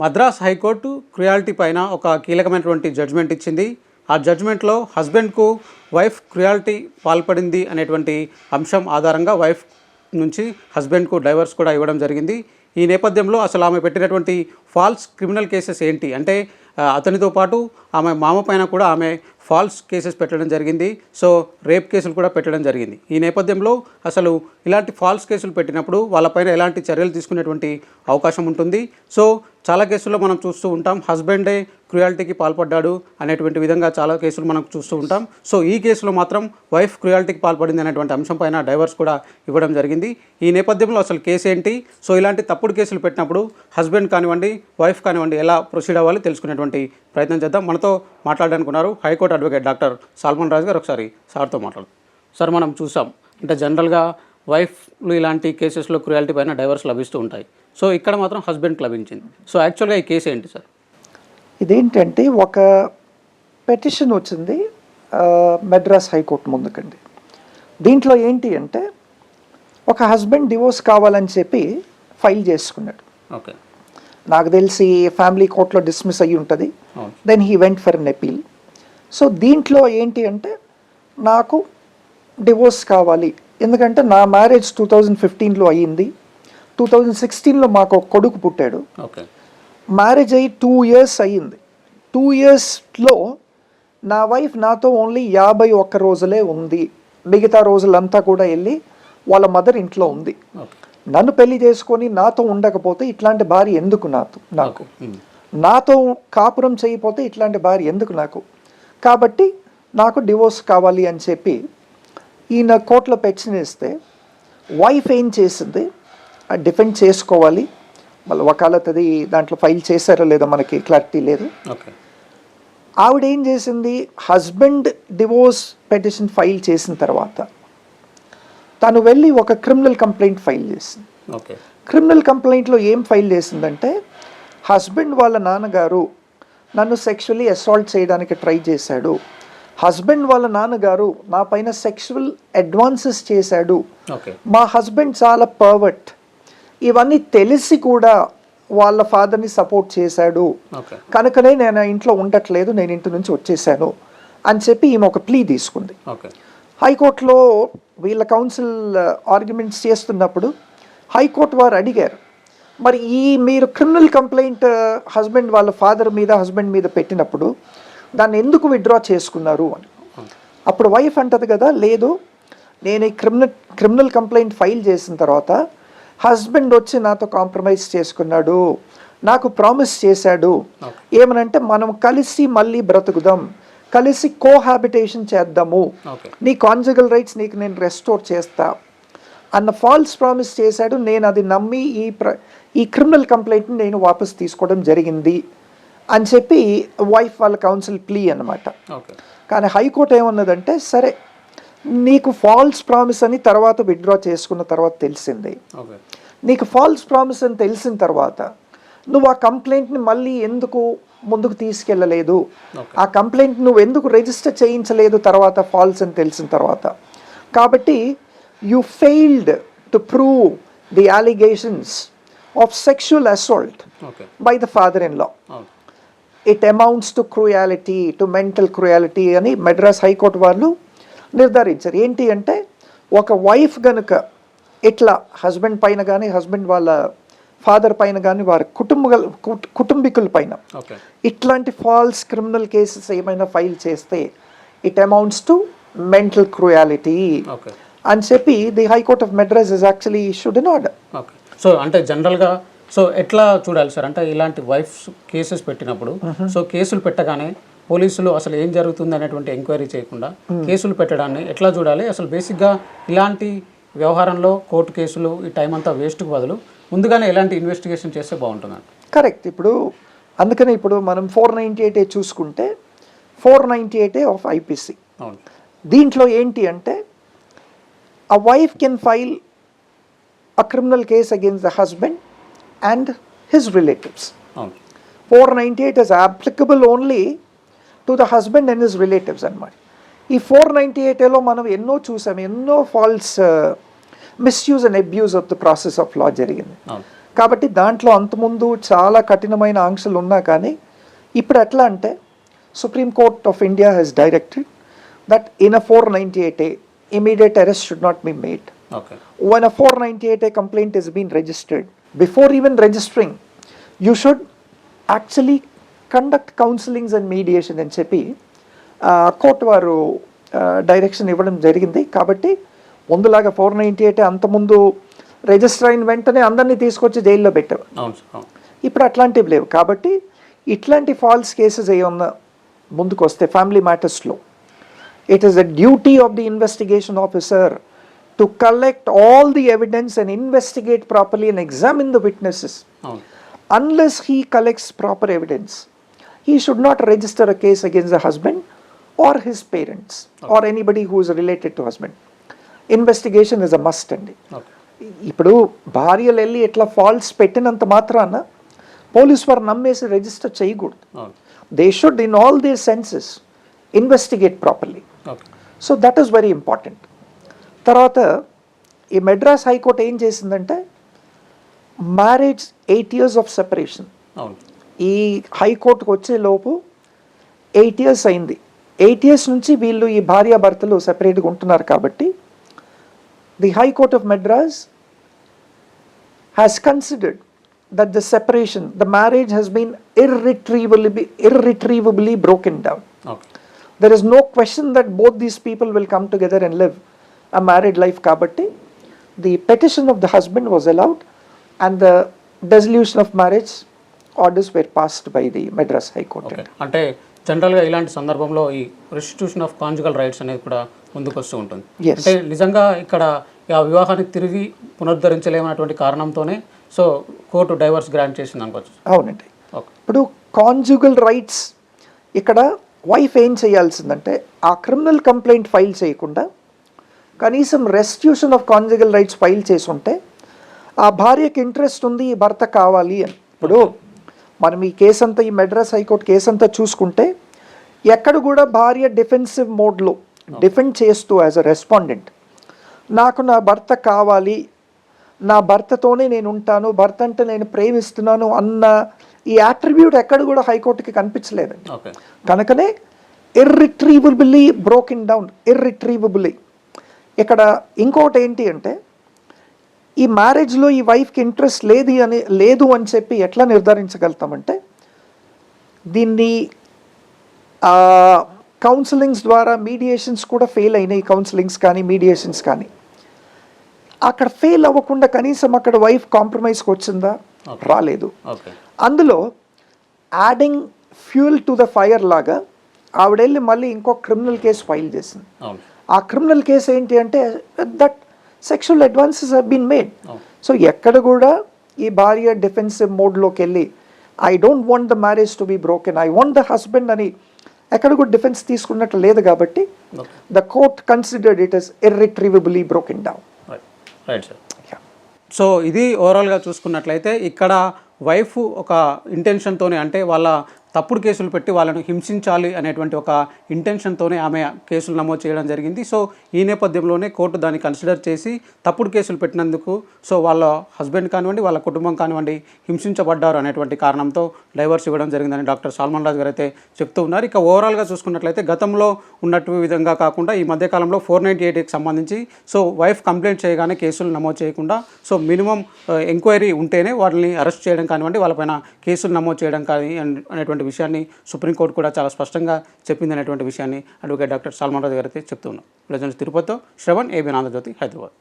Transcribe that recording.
Madras high court cruelty పైన ఒక కీలకమైనటువంటి జడ్జ్మెంట్ ఇచ్చింది. ఆ జడ్జ్మెంట్లో హస్బెండ్కు వైఫ్ క్రుయాలిటీ పాల్పడింది అనేటువంటి అంశం ఆధారంగా వైఫ్ నుంచి హస్బెండ్కు డైవర్స్ కూడా ఇవ్వడం జరిగింది. ఈ నేపథ్యంలో అసలు ఆమె పెట్టినటువంటి ఫాల్స్ క్రిమినల్ కేసెస్ ఏంటి? అంటే అతనితో పాటు ఆమె మామ పైన కూడా ఆమె ఫాల్స్ కేసెస్ పెట్టడం జరిగింది. సో రేప్ కేసులు కూడా పెట్టడం జరిగింది. ఈ నేపథ్యంలో అసలు ఇలాంటి ఫాల్స్ కేసులు పెట్టినప్పుడు వాళ్ళపైన ఎలాంటి చర్యలు తీసుకునేటువంటి అవకాశం ఉంటుంది? సో చాలా కేసుల్లో మనం చూస్తూ ఉంటాం. హస్బెండే క్రుయాలిటీకి పాల్పడ్డాడు అనేటువంటి విధంగా చాలా కేసులు మనం చూస్తూ ఉంటాం. సో ఈ కేసులో మాత్రం వైఫ్ క్రుయాలిటీకి పాల్పడింది అనేటువంటి అంశం పైన డైవర్స్ కూడా ఇవ్వడం జరిగింది. ఈ నేపథ్యంలో అసలు కేసు ఏంటి? సో ఇలాంటి తప్పుడు కేసులు పెట్టినప్పుడు హస్బెండ్ కానివ్వండి వైఫ్ కానివ్వండి ఎలా ప్రొసీడ్ అవ్వాలి తెలుసుకునేటువంటి ప్రయత్నం చేద్దాం. మనతో మాట్లాడడానికి ఉన్నారు high court advocate doctor Solomon Raju గారు. ఒకసారి సార్తో మాట్లాడు సార్ మనం చూసాం. అంటే జనరల్గా వైఫ్లు ఇలాంటి కేసెస్లో క్రుయాలిటీ పైన డైవర్స్ లభిస్తూ ఉంటాయి. సో ఇక్కడ మాత్రం హస్బెండ్కి లభించింది సో యాక్చువల్గా ఈ కేసు ఏంటి సార్? ఇదేంటంటే ఒక పెటిషన్ వచ్చింది మెడ్రాస్ హైకోర్టు ముందుకండి. దీంట్లో ఏంటి అంటే ఒక హస్బెండ్ డివోర్స్ కావాలని చెప్పి ఫైల్ చేసుకున్నాడు. ఓకే. నాకు తెలిసి ఫ్యామిలీ కోర్టులో డిస్మిస్ అయ్యి ఉంటుంది. Then he went for an appeal so దీంట్లో ఏంటి అంటే నాకు డివోర్స్ కావాలి. ఎందుకంటే నా మ్యారేజ్ టూ థౌజండ్ ఫిఫ్టీన్లో అయ్యింది. టూ థౌజండ్ సిక్స్టీన్లో మాకు ఒక కొడుకు పుట్టాడు. మ్యారేజ్ అయ్యి టూ ఇయర్స్ అయ్యింది. టూ ఇయర్స్లో నా వైఫ్ నాతో ఓన్లీ యాభై ఒక్క రోజులే ఉంది. మిగతా రోజులంతా కూడా వెళ్ళి వాళ్ళ మదర్ ఇంట్లో ఉంది. నన్ను పెళ్ళి చేసుకొని నాతో ఉండకపోతే ఇట్లాంటి భార్య ఎందుకు నాతో నాకు. నాతో కాపురం చేయకపోతే ఇట్లాంటి భార్య ఎందుకు నాకు? కాబట్టి నాకు డివోర్స్ కావాలి అని చెప్పి ఈయన కోర్టులో పెన్షన్ ఇస్తే వైఫ్ ఏం చేసింది? డిఫెండ్ చేసుకోవాలి. మళ్ళీ వకాలత్ అది దాంట్లో ఫైల్ చేశారో లేదో మనకి క్లారిటీ లేదు. ఆవిడ ఏం చేసింది? హస్బెండ్ డివోర్స్ పెటిషన్ ఫైల్ చేసిన తర్వాత తను వెళ్ళి ఒక క్రిమినల్ కంప్లైంట్ ఫైల్ చేసింది. క్రిమినల్ కంప్లైంట్లో ఏం ఫైల్ చేసిందంటే హస్బెండ్ వాళ్ళ నాన్నగారు నన్ను సెక్షువల్లీ అసాల్ట్ చేయడానికి ట్రై చేశాడు. హస్బెండ్ వాళ్ళ నాన్నగారు నా పైన సెక్షువల్ అడ్వాన్సెస్ చేశాడు. మా హస్బెండ్ చాలా పర్వర్ట్. ఇవన్నీ తెలిసి కూడా వాళ్ళ ఫాదర్ని సపోర్ట్ చేశాడు. కనుకనే నేను ఇంట్లో ఉండట్లేదు నేను ఇంటి నుంచి వచ్చేసాను అని చెప్పి ఈమె ఒక ప్లీ తీసుకుంది. హైకోర్టులో వీళ్ళ కౌన్సిల్ ఆర్గ్యుమెంట్స్ చేస్తున్నప్పుడు హైకోర్టు వారు అడిగారు మరి ఈ మీరు క్రిమినల్ కంప్లైంట్ హస్బెండ్ వాళ్ళ ఫాదర్ మీద హస్బెండ్ మీద పెట్టినప్పుడు దాన్ని ఎందుకు విత్డ్రా చేసుకున్నారు? అని. అప్పుడు వైఫ్ అంటది కదా లేదు నేను ఈ క్రిమినల్ క్రిమినల్ కంప్లైంట్ ఫైల్ చేసిన తర్వాత హస్బెండ్ వచ్చి నాతో కాంప్రమైజ్ చేసుకున్నాడు. నాకు ప్రామిస్ చేశాడు. ఏమనంటే మనం కలిసి మళ్ళీ బ్రతుకుదాం. కలిసి కోహాబిటేషన్ చేద్దాము. నీ కాన్జగల్ రైట్స్ నీకు నేను రెస్టోర్ చేస్తా. అన్న ఫాల్స్ ప్రామిస్ చేశాడు. నేను అది నమ్మి ఈ ప్ర ఈ క్రిమినల్ కంప్లైంట్ని నేను వాపస్ తీసుకోవడం జరిగింది. అని చెప్పి వైఫ్ వాళ్ళ కౌన్సిల్ ప్లీ అన్నమాట. ఓకే. కానీ హైకోర్టు ఏమన్నదంటే సరే నీకు ఫాల్స్ ప్రామిస్ అని తర్వాత విత్డ్రా చేసుకున్న తర్వాత తెలిసింది. నీకు ఫాల్స్ ప్రామిస్ అని తెలిసిన తర్వాత నువ్వు ఆ కంప్లైంట్ని మళ్ళీ ఎందుకు ముందుకు తీసుకెళ్ళలేదు. ఆ కంప్లైంట్ నువ్వు ఎందుకు రిజిస్టర్ చేయించలేదు తర్వాత ఫాల్స్ అని తెలిసిన తర్వాత? కాబట్టి you failed to prove the allegations of sexual assault by the father in law it amounts to cruelty to mental cruelty అని మెడ్రాస్ హైకోర్టు వాళ్ళు నిర్ధారించారు. ఏంటి అంటే ఒక వైఫ్ గనుక ఇట్లా హస్బెండ్ పైన కానీ హస్బెండ్ వాళ్ళ ఫాదర్ పైన కానీ వారి కుటుంబ కుటుంబీకుల పైన ఇట్లాంటి ఫాల్స్ క్రిమినల్ కేసెస్ ఏమైనా ఫైల్ చేస్తే it amounts to mental cruelty అని చెప్పి the high court of Madras is actually should in order so అంటే జనరల్గా సో ఎట్లా చూడాలి సార్? అంటే ఇలాంటి వైఫ్ కేసెస్ పెట్టినప్పుడు సో కేసులు పెట్టగానే పోలీసులు అసలు ఏం జరుగుతుంది అనేటువంటి ఎంక్వైరీ చేయకుండా కేసులు పెట్టడాన్ని ఎట్లా చూడాలి? అసలు బేసిక్గా ఇలాంటి వ్యవహారంలో కోర్టు కేసులు ఈ టైం అంతా వేస్ట్కి బదులు ముందుగానే ఎలాంటి ఇన్వెస్టిగేషన్ చేస్తే బాగుంటుందండి? కరెక్ట్. ఇప్పుడు అందుకనే ఇప్పుడు మనం ఫోర్ నైంటీ ఎయిట్ చూసుకుంటే four ninety eight of IPC. దీంట్లో ఏంటి అంటే a wife can file a criminal case against the husband and his relatives. అవును. 498 is applicable only to the husband and his relatives అన్నమాట. ఈ ఫోర్ నైంటీ ఎయిట్లో మనం ఎన్నో చూసాం ఎన్నో false misuse and abuse of the process of law జరిగింది. కాబట్టి దాంట్లో అంతకుముందు చాలా కఠినమైన ఆంక్షలు ఉన్నా కానీ ఇప్పుడు ఎట్లా అంటే supreme court of India has directed that in a four ninety eight A immediate arrest should not be made okay when a 498A complaint has been registered, before even registering, you should actually conduct counselings and mediation అని చెప్పి court వారు direction ఇవ్వడం జరిగింది. కాబట్టి ముందులాగా four ninety eight అంతకుముందు register అయిన వెంటనే అందరినీ తీసుకొచ్చి జైల్లో పెట్టారు. ఇప్పుడు అట్లాంటివి లేవు. కాబట్టి ఇట్లాంటి ఫాల్స్ కేసెస్ ఏమన్నా ముందుకు వస్తే family మ్యాటర్స్లో it is the duty of the investigation officer to collect all the evidence and investigate properly and examine the witnesses unless he collects proper evidence, he should not register a case against the husband or his parents or anybody who is related to husband. Investigation is a must అండి. ఇప్పుడు భార్యలు వెళ్ళి ఇట్లా falls పెట్టినంత మాత్రాన police వారు నమ్మేసి register చేయకూడదు. They should in all their senses investigate properly so that is very important తర్వాత ఈ మెడ్రాస్ హైకోర్టు ఏం చేసిందంటే marriage eight years of separation ఈ హైకోర్టుకు వచ్చేలోపు ఎయిట్ ఇయర్స్ అయింది. ఎయిట్ ఇయర్స్ నుంచి వీళ్ళు ఈ భార్యాభర్తలు సెపరేట్గా ఉంటున్నారు కాబట్టి the high court of Madras has considered that the separation the marriage has been irretrievably irretrievably broken down there is no question that both these people will come together and live a married life కాబట్టి the petition of the husband was allowed and the dissolution of marriage passed by the madras high court. Okay. అంటే జనరల్గా ఇలాంటి సందర్భంలో ఈ restitution of conjugal rights అనేది కూడా ముందుకు వస్తూ ఉంటుంది. అంటే నిజంగా ఇక్కడ ఆ వివాహానికి తిరిగి పునరుద్ధరించలేమన్నటువంటి కారణంతోనే సో కోర్టు డైవర్స్ గ్రాంట్ చేసింది అనుకోవచ్చు. అవునండి. ఇప్పుడు కాంజుగల్ రైట్స్ ఇక్కడ వైఫ్ ఏం చేయాల్సిందంటే ఆ క్రిమినల్ కంప్లైంట్ ఫైల్ చేయకుండా కనీసం restitution of conjugal rights file చేసి ఉంటే ఆ భార్యకి ఇంట్రెస్ట్ ఉంది ఈ భర్త కావాలి అని. ఇప్పుడు మనం ఈ కేసు అంతా ఈ మెడ్రాస్ హైకోర్టు కేసు అంతా చూసుకుంటే ఎక్కడ కూడా భార్య డిఫెన్సివ్ మోడ్లో డిఫెండ్ చేస్తూ యాజ్ అ రెస్పాండెంట్ నాకు నా భర్త కావాలి నా భర్తతోనే నేను ఉంటాను భర్త అంటే నేను ప్రేమిస్తున్నాను అన్న ఈ యాట్రిబ్యూట్ ఎక్కడ కూడా హైకోర్టుకి కనిపించలేదండి. కనుకనే ఇర్రిట్రీవబుల్లీ బ్రోకెన్ డౌన్ ఇర్రిట్రీవబుల్లీ ఇక్కడ ఇంకోటి ఏంటి అంటే ఈ మ్యారేజ్లో ఈ వైఫ్కి ఇంట్రెస్ట్ లేదు అని లేదు అని చెప్పి ఎట్లా నిర్ధారించగలుగుతామంటే దీన్ని కౌన్సిలింగ్స్ ద్వారా మీడియేషన్స్ కూడా ఫెయిల్ అయినాయి కౌన్సిలింగ్స్ కానీ మీడియేషన్స్ కానీ. అక్కడ ఫెయిల్ అవ్వకుండా కనీసం అక్కడ వైఫ్ కాంప్రమైజ్కి వచ్చిందా? రాలేదు. అందులో adding fuel to the fire లాగా ఆవిడెళ్ళి మళ్ళీ ఇంకో క్రిమినల్ కేసు ఫైల్ చేసింది. ఆ క్రిమినల్ కేసు ఏంటి అంటే that sexual advances have been made so ఎక్కడ కూడా ఈ భార్య డిఫెన్సివ్ మోడ్లోకి వెళ్ళి I don't want the marriage to be broken I want the husband అని ఎక్కడ కూడా డిఫెన్స్ తీసుకున్నట్లు లేదు కాబట్టి the court considered it is irretrievably broken down right right sir so ఇది ఓవరాల్గా చూసుకున్నట్లయితే ఇక్కడ వైఫ్ ఒక ఇంటెన్షన్తోనే అంటే వాళ్ళ తప్పుడు కేసులు పెట్టి వాళ్ళను హింసించాలి అనేటువంటి ఒక ఇంటెన్షన్తోనే ఆమె కేసులు నమోదు చేయడం జరిగింది. సో ఈ నేపథ్యంలోనే కోర్టు దాన్ని కన్సిడర్ చేసి తప్పుడు కేసులు పెట్టినందుకు సో వాళ్ళ హస్బెండ్ కానివ్వండి వాళ్ళ కుటుంబం కానివ్వండి హింసించబడ్డారు అనేటువంటి కారణంతో డైవర్స్ ఇవ్వడం జరిగిందని డాక్టర్ సాల్మన్ రాజు గారు అయితే చెప్తూ ఉన్నారు. ఇక ఓవరాల్గా చూసుకున్నట్లయితే గతంలో ఉన్నట్టు విధంగా కాకుండా ఈ మధ్యకాలంలో ఫోర్ నైంటీ ఎయిట్కి సంబంధించి సో వైఫ్ కంప్లైంట్ చేయగానే కేసులు నమోదు చేయకుండా సో మినిమం ఎంక్వైరీ uh, ఉంటేనే వాళ్ళని అరెస్ట్ చేయడం కానివ్వండి వాళ్ళపైన కేసులు నమోదు చేయడం కానీ అనేటువంటి అనేటువంటి విషయాన్ని సుప్రీంకోర్టు కూడా చాలా స్పష్టంగా చెప్పింది అనేటువంటి విషయాన్ని అడ్వకేట్ డాక్టర్ సల్మాన్ రాజు గారు అయితే చెప్తూ ప్రజెంట్ తిరుపతితో శ్రవణ్ ఏబీ ఆంధ్రజ్యోతి హైదరాబాద్.